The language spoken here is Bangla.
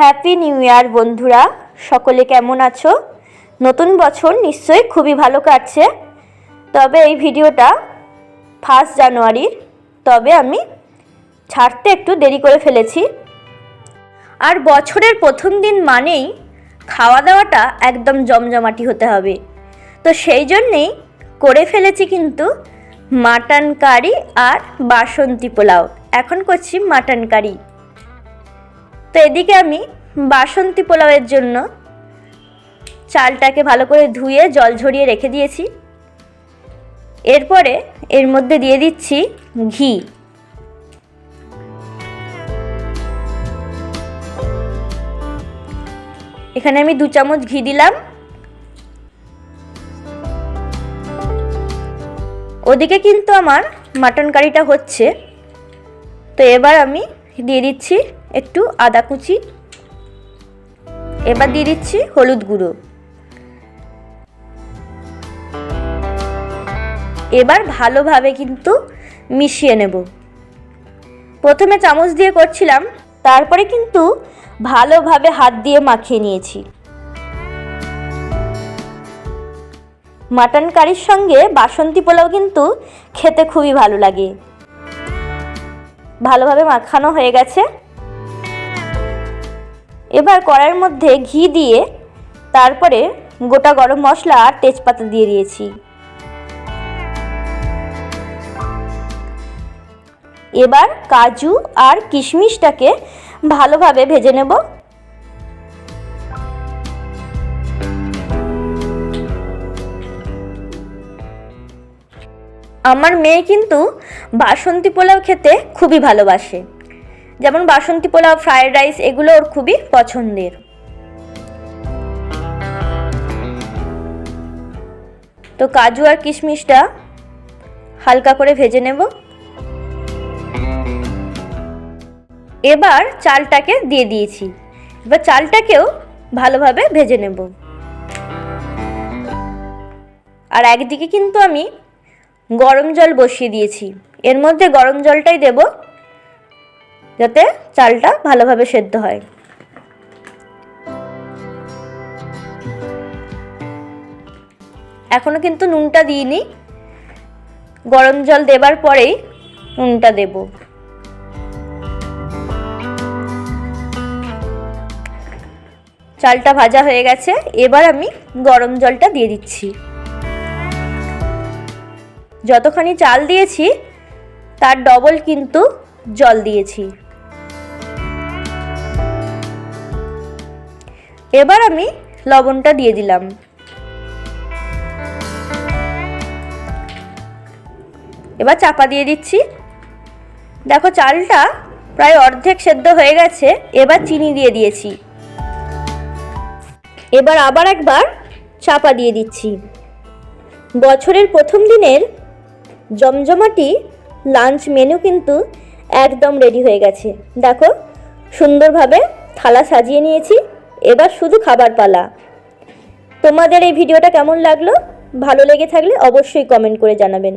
হ্যাপি নিউ ইয়ার বন্ধুরা। সকলে কেমন আছো? নতুন বছর নিশ্চয়ই খুবই ভালো কাটছে। তবে এই ভিডিওটা ফার্স্ট জানুয়ারির তবে আমি ছাড়তে একটু দেরি করে ফেলেছি। আর বছরের প্রথম দিন মানেই খাওয়া দাওয়াটা একদম জমজমাটি হতে হবে। তো সেই জন্যেই করে ফেলেছি কিন্তু মাটন কারি আর বাসন্তী পোলাও। এখন করছি মাটন কারি। তো এদিকে আমি বাসন্তী পোলাওয়ের জন্য চালটাকে ভালো করে ধুয়ে জল ঝরিয়ে রেখে দিয়েছি। এরপরে এর মধ্যে দিয়ে দিচ্ছি ঘি। এখানে আমি দু চামচ ঘি দিলাম। ওদিকে কিন্তু আমার মাটন কারিটা হচ্ছে। তো এবার আমি দিয়ে দিচ্ছি একটু আদা কুচি। এবার দিয়ে দিচ্ছি হলুদ গুঁড়ো। এবার ভালোভাবে কিন্তু মিশিয়ে নেব। প্রথমে চামচ দিয়ে করছিলাম, তারপরে কিন্তু ভালোভাবে হাত দিয়ে মাখিয়ে নিয়েছি। মাটন কারির সঙ্গে বাসন্তী পোলাও কিন্তু খেতে খুবই ভালো লাগে। ভালোভাবে মাখানো হয়ে গেছে। এবার কড়াইয়ের মধ্যে ঘি দিয়ে তারপরে গোটা গরম মশলা আর তেজপাতা দিয়ে দিয়েছি। এবার কাজু আর কিশমিশটাকে ভালোভাবে ভেজে নেব। আমার মেয়ে কিন্তু বাসন্তী পোলাও খেতে খুবই ভালোবাসে। যেমন বাসন্তী পোলাও ফ্রায়েড রাইস এগুলো ওর খুবই পছন্দের। তো কাজু আর কিশমিশটা হালকা করে ভেজে নেব। এবার চালটাকে দিয়ে দিয়েছি। এবার চালটাকেও ভালোভাবে ভেজে নেব। আর একদিকে কিন্তু আমি গরম জল বসিয়ে দিয়েছি। এর মধ্যে গরম জলটাই দেব। যাতে চালটা ভালোভাবে সেদ্ধ হয়। এখনও কিন্তু নুনটা দিইনি। গরম জল দেবার পরেই নুনটা দেব। চালটা ভাজা হয়ে গেছে, এবার আমি গরম জলটা দিয়ে দিচ্ছি। যতখানি চাল দিয়েছি, তার ডবল কিন্তু জল দিয়েছি। এবার আমি লবণটা দিয়ে দিলাম। এবার চাপা দিয়ে দিচ্ছি। দেখো চালটা প্রায় অর্ধেক সেদ্ধ হয়ে গেছে, এবার চিনি দিয়ে দিয়েছি। এবার আবার একবার চাপা দিয়ে দিচ্ছি। বছরের প্রথম দিনের জমজমাটি লাঞ্চ মেনু কিন্তু একদম রেডি হয়ে গেছে। দেখো, সুন্দরভাবে থালা সাজিয়ে নিয়েছি। এবার শুধু খাবার পালা। তোমাদের এই ভিডিওটা কেমন লাগল? ভালো লেগে থাকলে অবশ্যই কমেন্ট করে জানাবেন।